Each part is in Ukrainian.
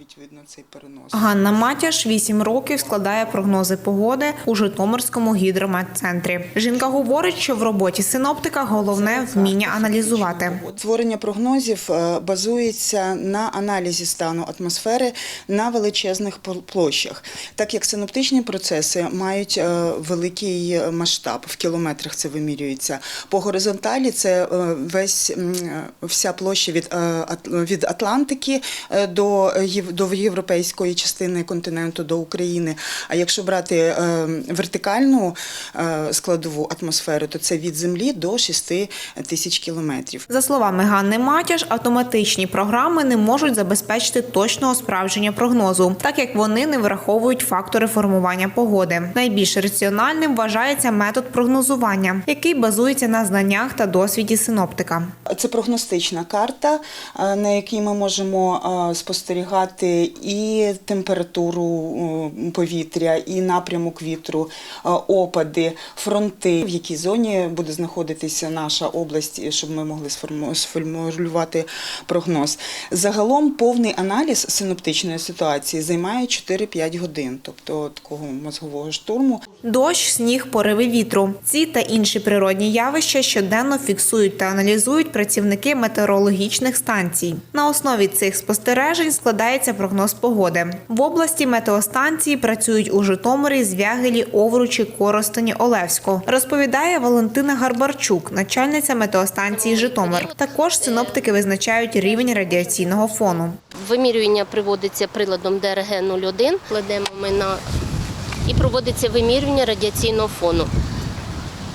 Відповідно, цей перенос. Ганна Матяш 8 років складає прогнози погоди у Житомирському гідрометцентрі. Жінка говорить, що в роботі синоптика головне вміння аналізувати. Створення прогнозів е, базується на аналізі стану атмосфери на величезних пл- площах, так як синоптичні процеси мають е, великий масштаб в кілометрах. Це вимірюється по горизонталі. Це е, весь вся площа від, від Атлантики до Єв- до європейської частини континенту до України. А якщо брати е, вертикальну е, складову атмосфери, то це від землі до 6 тисяч кілометрів. За словами Ганни Матяш, автоматичні програми не можуть забезпечити точного справдження прогнозу, так як вони не враховують фактори формування погоди. Найбільш раціональним вважається метод прогнозування, який базується на знаннях та досвіді синоптика. Це прогностична карта, е, на якій ми можемо е, спостерігати і температуру повітря, і напрямок вітру, е, опади, фронти, в якій зоні буде знаходитися наша область, щоб ми могли сформулювати прогноз. Загалом повний аналіз синоптичної ситуації займає 4-5 годин, тобто такого мозгового штурму. Дощ, сніг, пориви вітру. Ці та інші природні явища щоденно фіксують та аналізують працівники метеорологічних станцій. На основі цих спостережень складається прогноз погоди. В області метеостанції працюють у Житомирі, Звягелі, Овручі, Коростені, Олевську. Розповідає Валентина Гарбарчук, начальниця метеостанції Житомир. Також синоптики визначають рівень радіаційного фону. Вимірювання приводиться приладом ДРГ-01, кладемо ми на і проводиться вимірювання радіаційного фону.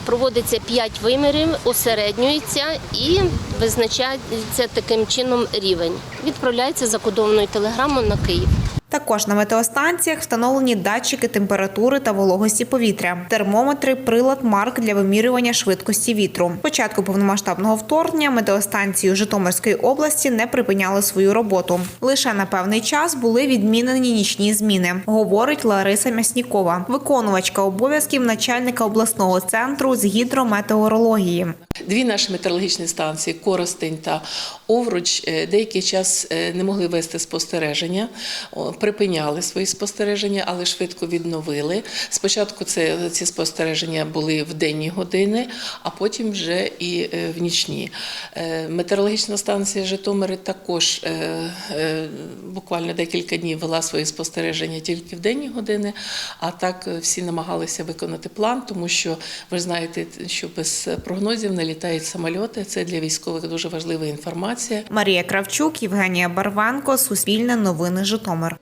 Проводиться 5 вимірів, усереднюється і визначається таким чином рівень. Відправляється закодованою телеграмою на Київ. Також на метеостанціях встановлені датчики температури та вологості повітря, термометри, прилад марк для вимірювання швидкості вітру. Початку повномасштабного вторгнення метеостанції у Житомирської області не припиняли свою роботу. Лише на певний час були відмінені нічні зміни, говорить Лариса Мяснікова, виконувачка обов'язків начальника обласного центру з гідрометеорології. Дві наші метеорологічні станції Коростень та Овруч е, деякий час е, не могли вести спостереження, припиняли свої спостереження, але швидко відновили. Спочатку це ці спостереження були в денні години, а потім вже і е, в нічні. Метеорологічна станція Житомири також буквально декілька днів вела свої спостереження тільки в денні години, а так всі намагалися виконати план, тому що ви знаєте, що без прогнозів не літають самольоти. Це для військових дуже важлива інформація. Марія Кравчук, Євгенія Барванко, Суспільне новини Житомир.